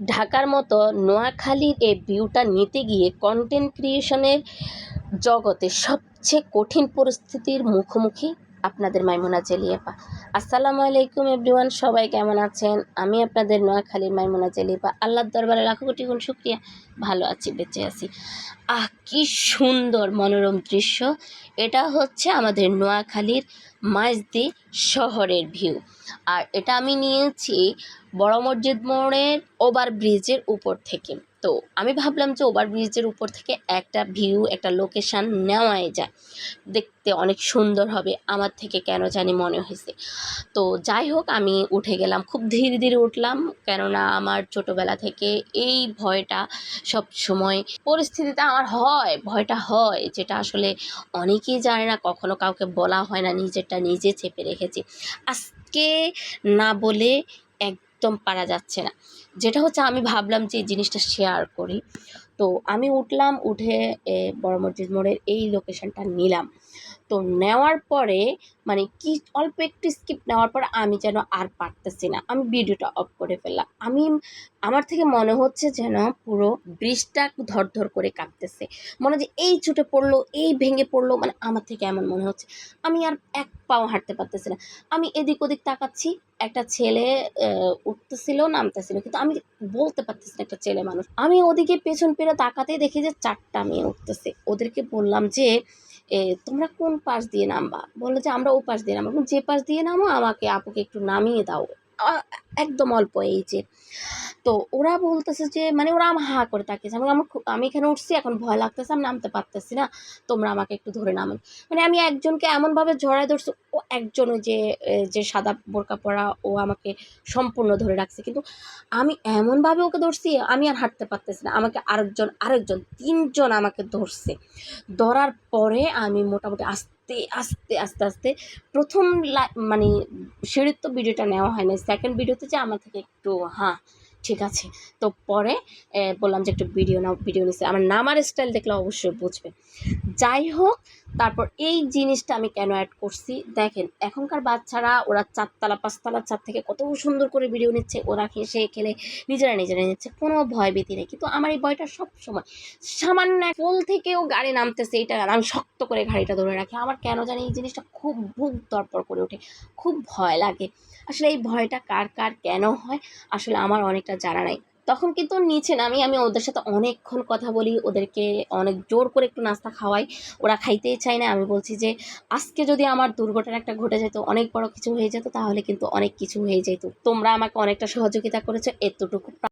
ঢাকার মতো নোয়াখালীর এই ভিউটা নিতে গিয়ে কন্টেন্ট ক্রিয়েশনের জগতে সবচেয়ে কঠিন পরিস্থিতির মুখোমুখি আপনাদের মাইমুনা জেলিয়াপা আসসালামু আলাইকুম এভরিওয়ান, সবাই কেমন আছেন? আমি আপনাদের নোয়াখালীর মাইমুনা জেলিয়াপা আল্লাহর দরবারে লাখো কোটি গুণ শুক্রিয়া। ভালো আছি, বেঁচে আছি। আহ, কি সুন্দর মনোরম দৃশ্য। এটা হচ্ছে আমাদের নোয়াখালীর মাইজদি শহরের ভিউ। আর এটা আমি নিয়েছি বড় মসজিদ মোড়ের ওভার ব্রিজের উপর থেকে। তো আমি ভাবলাম যে ওভার ব্রিজের উপর থেকে একটা ভিউ একটা লোকেশান নেওয়াই যায়। দেখতে অনেক সুন্দর হবে, আমার থেকে কেন জানি মনে হয়েছে। তো যাই হোক, আমি উঠে গেলাম। খুব ধীরে ধীরে উঠলাম, কেননা আমার ছোটোবেলা থেকে এই ভয়টা সব সময় পরিস্থিতিতে আমার হয়, ভয়টা হয়, যেটা আসলে অনেকেই জানে না, কখনো কাউকে বলা হয় না, নিজেরটা নিজে চেপে রেখেছি। আজকে না বলে একদম পারা যাচ্ছে না। যেটা হচ্ছে আমি ভাবলাম যে এই জিনিসটা শেয়ার করি। তো আমি উঠলাম, উঠে বড় মসজিদ মোড়ের এই লোকেশনটা নিলাম। তো নেওয়ার পরে মানে কি অল্প একটু স্কিপ নেওয়ার পর আমি যেন আর পারতেছি না। আমি ভিডিওটা অফ করে ফেললাম। আমি, আমার থেকে মনে হচ্ছে যেন পুরো ব্রিজটা ধরধর করে কাঁপতেছে। মনে যে এই ছুটে পড়ল, এই ভেঙে পড়ল মানে আমার থেকে এমন মনে হচ্ছে। আমি আর এক পাও হাঁটতে পারতেছি না। আমি এদিক ওদিক তাকাচ্ছি, একটা ছেলে উঠতেছিল, নামতেছিল, কিন্তু আমি বলতে পারতেছি না একটা ছেলে মানুষ। আমি ওদিকে পেছন পেরে তাকাতেই দেখি যে চারটা মেয়ে উঠতেছে। ওদেরকে বললাম যে তোমরা কোন পাশ দিয়ে নামবা? বলল যে, আমরা ও পাশ দিয়ে নামবো। যে পাশ দিয়ে নামো, আমাকে, আপুকে একটু নামিয়ে দাও। একদম অল্প এই যে। তো ওরা বলতেছে যে মানে ওরা আমার হা করে তাকিয়েছে। আমি আমার আমি এখানে উঠছি, এখন ভয় লাগতেছে, আমি নামতে পারতেছি না। তোমরা আমাকে একটু ধরে নামো। মানে আমি একজনকে এমনভাবে ঝড়ায় ধরছি, ও একজন যে যে সাদা বোরকা পরা, ও আমাকে সম্পূর্ণ ধরে রাখছে। কিন্তু আমি এমনভাবে ওকে ধরছি, আমি আর হাঁটতে পারতেছি না। আমাকে আরেকজন আরেকজন, তিনজন আমাকে ধরছে। ধরার পরে আমি মোটামুটি আস্তে আস্তে আস্তে আস্তে প্রথম লা- মানে সিঁড়ির তো ভিডিওটা নেওয়া হয় না সেকেন্ড ভিডিওতে যে আমার থেকে একটু হ্যাঁ। ঠিক আছে। তো পরে বললাম যে একটু ভিডিও নাও ভিডিও নিচ্ছে আমার নামার স্টাইল দেখলে অবশ্যই বুঝবে। যাই হোক, তারপর এই জিনিসটা আমি কেন অ্যাড করছি? দেখেন, এখনকার বাচ্চারা, ওরা চারতলা, পাঁচতলার চার থেকে কত সুন্দর করে ভিডিও নিচ্ছে। ওরা হেসে খেলে, নিজেরা নিজেরা নিচ্ছে। কোনো ভয় ভীতি নেই। কিন্তু আমার এই ভয়টা সব সময় সামান্য ফুল থেকেও গাড়ি নামতেছে, এটা আমি শক্ত করে গাড়িটা ধরে রাখি। আমার কেন জানি এই জিনিসটা খুব বুক দরপর করে ওঠে। খুব ভয় লাগে। আসলে এই ভয়টা কার কার কেন হয়? আসলে আমার অনেকটা জানা নাই। তখন কিন্তু নিচে নামি আমি ওদের সাথে অনেকক্ষণ কথা বলি, ওদেরকে অনেক জোর করে একটু নাস্তা খাওয়াই। ওরা খাইতেই চায় না। আমি বলছি যে, আজকে যদি আমার দুর্ঘটনা একটা ঘটে যেত, অনেক বড় কিছু হয়ে যেত, তাহলে কিন্তু অনেক কিছু হয়ে যেত। তোমরা আমাকে অনেকটা সহযোগিতা করেছ, এতটুকু